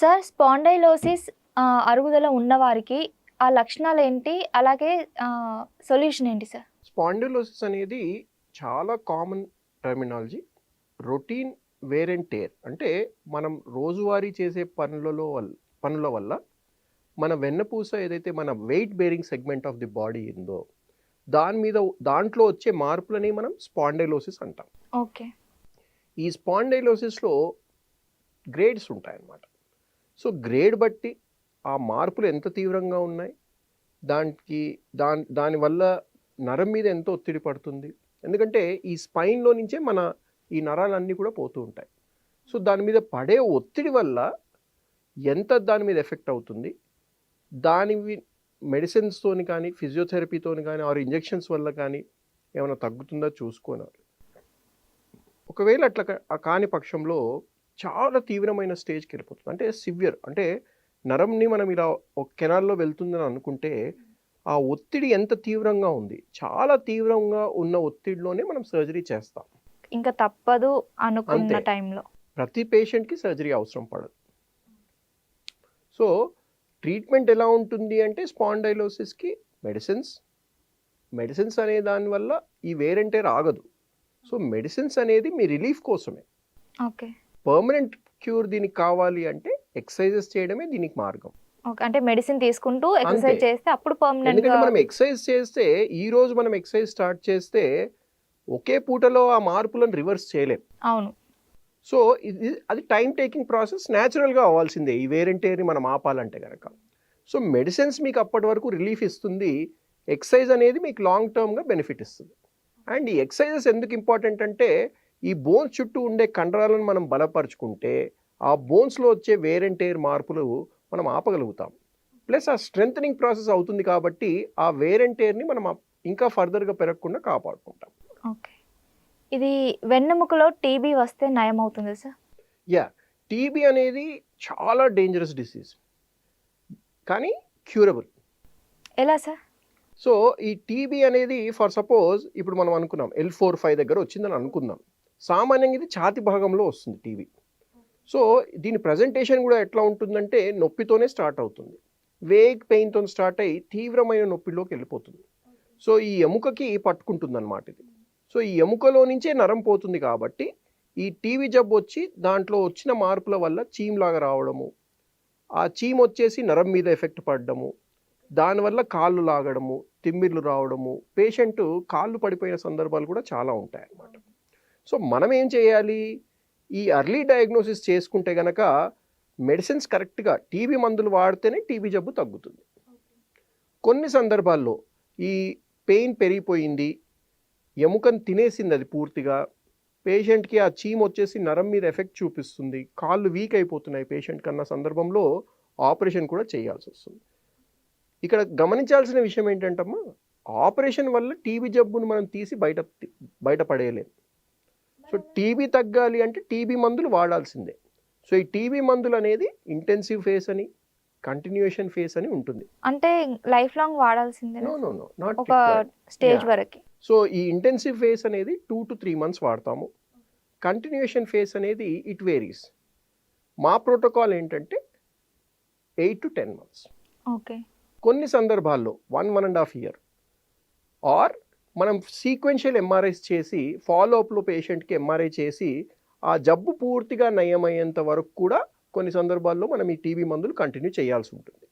Sir spondylosis అరుగుదల ఉన్నవారికి ఆ లక్షణాలు ఏంటి అలాగే సొల్యూషన్ ఏంటి సార్? స్పాండిలోసిస్ అనేది చాలా common terminology. Routine wear and tear. అంటే మనం రోజువారీ చేసే పనులలో వల్ల పనుల వల్ల మన వెన్నపూస ఏదైతే మన weight bearing segment of the body ఉందో దాని మీద దాంట్లో వచ్చే మార్పులని మనం స్పాండైలోసిస్ అంటాం. ఓకే. ఈ స్పాండైలోసిస్లో గ్రేడ్స్ ఉంటాయన్నమాట. సో గ్రేడ్ బట్టి ఆ మార్పులు ఎంత తీవ్రంగా ఉన్నాయి? దానికి దాని దానివల్ల నరం మీద ఎంత ఒత్తిడి పడుతుంది. ఎందుకంటే ఈ స్పైన్లో నుంచే మన ఈ నరాలన్నీ కూడా పోతూ ఉంటాయి. సో దాని మీద పడే ఒత్తిడి వల్ల ఎంత దాని మీద ఎఫెక్ట్ అవుతుంది? దాని మెడిసిన్స్తోని కానీ ఫిజియోథెరపీతోని కానీ ఆర్ ఇంజెక్షన్స్ వల్ల కానీ ఏమైనా తగ్గుతుందా? చూసుకోనాలి ఒకవేళ అట్లా ఆ కాని పక్షంలో చాలా తీవ్రమైన స్టేజ్కి వెళ్ళిపోతుంది. అంటే సివియర్. అంటే నరంని మనం ఇలా ఒక కెనాల్లో వెళ్తుందని అనుకుంటే ఆ ఒత్తిడి ఎంత తీవ్రంగా ఉంది? చాలా తీవ్రంగా ఉన్న ఒత్తిడిలోనే మనం సర్జరీ చేస్తాం. ఇంకా తప్పదు అనుకున్న. టైంలో. ప్రతి పేషెంట్కి సర్జరీ అవసరం పడదు. సో ట్రీట్మెంట్ ఎలా ఉంటుంది అంటే స్పాండైలోసిస్కి మెడిసిన్స్. మెడిసిన్స్ అనే దానివల్ల ఈ వేరంటే రాగదు. సో మెడిసిన్స్ అనేది మీ రిలీఫ్ కోసమే. ఓకే. పర్మనెంట్ క్యూర్ దీనికి కావాలి అంటే ఎక్సర్సైజెస్ చేయడమే దీనికి మార్గం. అంటే మెడిసిన్ తీసుకుంటూ ఎక్సర్సైజ్. చేస్తే అప్పుడు పర్మనెంట్ ఎందుకంటే మనం ఎక్సర్సైజ్ చేస్తే ఈ రోజు మనం ఎక్సర్సైజ్ స్టార్ట్ చేస్తే ఒకే పూటలో ఆ మార్పులను రివర్స్ చేయలేం. అవును. సో ఇది అది టైం టేకింగ్ ప్రాసెస్ న్యాచురల్గా అవ్వాల్సిందే. ఈ వేరెంటేని మనం ఆపాలంటే కనుక సో మెడిసిన్స్ మీకు అప్పటి వరకు రిలీఫ్ ఇస్తుంది. ఎక్సర్సైజ్ అనేది మీకు లాంగ్ టర్మ్గా బెనిఫిట్ ఇస్తుంది. అండ్ ఈ ఎక్సర్సైజెస్ ఎందుకు ఇంపార్టెంట్ అంటే ఈ బోన్స్ చుట్టూ ఉండే కండరాలను మనం బలపరుచుకుంటే ఆ బోన్స్లో వచ్చే వేరెంటేర్ మార్పులు మనం ఆపగలుగుతాం. ప్లస్ ఆ స్ట్రెంగ్ ప్రాసెస్ అవుతుంది కాబట్టి ఆ వేరెంటేర్ని మనం ఆ- ఇంకా ఫర్దర్గా పెరగకుండా కాపాడుకుంటాం. ఓకే. ఇది వెన్నెముకలో టీబీ వస్తే నయం అవుతుంది సార్? యా. టీబీ అనేది చాలా డేంజరస్ డిసీజ్. కానీ క్యూరబుల్. ఎలా సార్? సో ఈ టీబీ అనేది ఫర్ సపోజ్ ఇప్పుడు మనం అనుకున్నాం ఎల్ ఫోర్ ఫైవ్ దగ్గర వచ్చిందని అనుకుందాం. సామాన్యంగా ఇది ఛాతి భాగంలో వస్తుంది టీవీ. సో దీని ప్రజెంటేషన్ కూడా ఎట్లా ఉంటుందంటే నొప్పితోనే స్టార్ట్ అవుతుంది. వేగ్ పెయిన్తో స్టార్ట్ అయ్యి తీవ్రమైన నొప్పిలోకి వెళ్ళిపోతుంది. సో ఈ ఎముకకి పట్టుకుంటుంది అనమాట ఇది. సో ఈ ఎముకలో నుంచే నరం పోతుంది కాబట్టి ఈ టీవీ జబ్బు వచ్చి దాంట్లో వచ్చిన మార్పుల వల్ల చీమ్లాగా రావడము ఆ చీమ్ వచ్చేసి నరం మీద ఎఫెక్ట్ పడడము దానివల్ల కాళ్ళు లాగడము తిమ్మిర్లు రావడము పేషెంట్ కాళ్ళు పడిపోయిన సందర్భాలు కూడా చాలా ఉంటాయి అన్నమాట సో మనం ఏం చేయాలి? ఈ అర్లీ డయాగ్నోసిస్ చేసుకుంటే గనక మెడిసిన్స్ కరెక్ట్గా టీబీ మందులు వాడితేనే టీబీ జబ్బు తగ్గుతుంది. కొన్ని సందర్భాల్లో ఈ పెయిన్ పెరిగిపోయింది ఎముకను తినేసింది అది పూర్తిగా పేషెంట్కి ఆ చీమ్ వచ్చేసి నరం మీద ఎఫెక్ట్ చూపిస్తుంది కాళ్ళు వీక్ అయిపోతున్నాయి పేషెంట్ కన్నా సందర్భంలో ఆపరేషన్ కూడా చేయాల్సి వస్తుంది. ఇక్కడ గమనించాల్సిన విషయం ఏంటంటమ్మా ఆపరేషన్ వల్ల టీబీ జబ్బును మనం తీసి బయట బయటపడేయలేము సో టీబీ తగ్గాలి అంటే టీబీ మందులు వాడాల్సిందే. సో ఈ టీబీ మందులు అనేది ఇంటెన్సివ్ ఫేస్ అని కంటిన్యూషన్ ఫేస్ అని ఉంటుంది. అంటే లైఫ్ లాంగ్ వాడాల్సిందే నో నో నో నాట్ ఒక స్టేజ్. వరకు. సో ఈ ఇంటెన్సివ్ ఫేస్ అనేది టూ టు త్రీ మంత్స్ వాడతాము. కంటిన్యూషన్ ఫేస్ అనేది ఇట్ వేరీస్ మా ప్రోటోకాల్ ఏంటంటే eight to ten months okay కొన్ని సందర్భాల్లో one one and half year or మనం సీక్వెన్షియల్ ఎంఆర్ఐస్ చేసి ఫాలోఅప్లో పేషెంట్కి ఎంఆర్ఐ చేసి ఆ జబ్బు పూర్తిగా నయమయ్యేంత వరకు కూడా కొన్ని సందర్భాల్లో మనం ఈ టీబీ మందులు కంటిన్యూ చేయాల్సి ఉంటుంది.